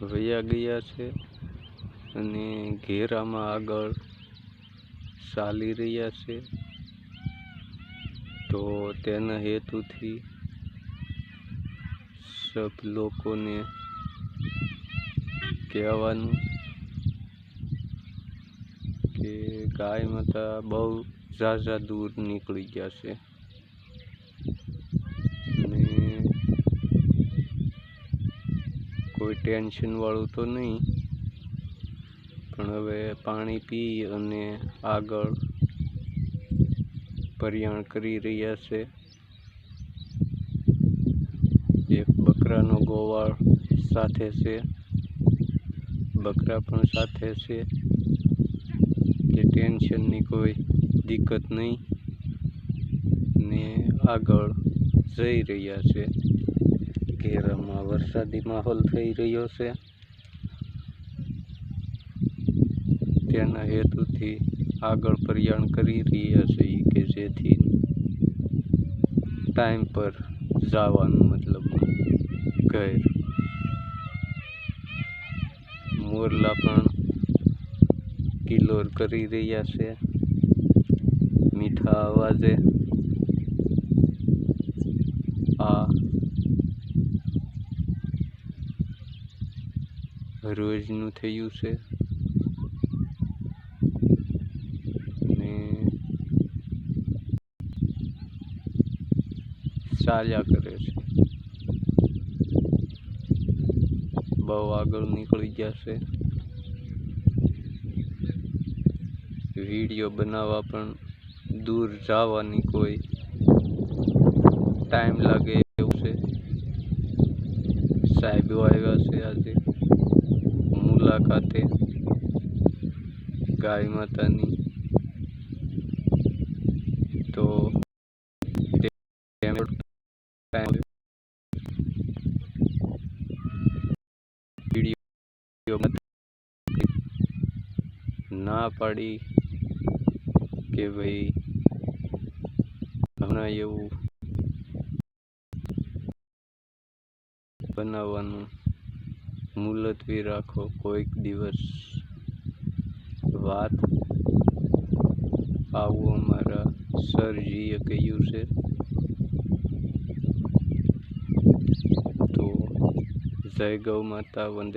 વયા ગયા છે અને ઘેરામાં આગળ ચાલી રહ્યા છે. તો તેના હેતુથી સબ લોકોને કહેવાનું કે ગાય માતા બહુ ઝાઝા દૂર નીકળી ગયા છે ને કોઈ ટેન્શનવાળું તો નહીં. પણ હવે પાણી પી અને આગળ પરિયાણ કરી રહ્યા છે. એક બકરાનો ગોવાળ સાથે છે. બકરા પણ સાથે છે. કે ટેન્શનની કોઈ દિક્કત નહીં. ને આગળ જઈ રહ્યા છે. ઘેરામાં વરસાદી માહોલ થઈ રહ્યો છે. તેના હેતુથી આગળ પરિયાણ કરી રહ્યા છે કે જેથી ટાઈમ પર જવાનું મતલબ ઘેર. મોરલા પણ કિલોર કરી રહ્યા છે. મીઠા અવાજે આ રોજનું થયું છે. ને ચાલ્યા કરે છે. બહુ આગળ નીકળી ગયા છે. વીડિયો બનાવવા પણ દૂર જવાની કોઈ ટાઈમ લાગે એવું છે. સાહેબો આવ્યા છે આજે. મુલાકાતે ગાય માતાની. તો ના પાડી કે ભાઈ હમણાં એવું બનાવવાનું મુલતવી રાખો, કોઈક દિવસ વાત આવું અમારા સરજીએ કહ્યું છે. તો જય ગૌ માતા, વંદે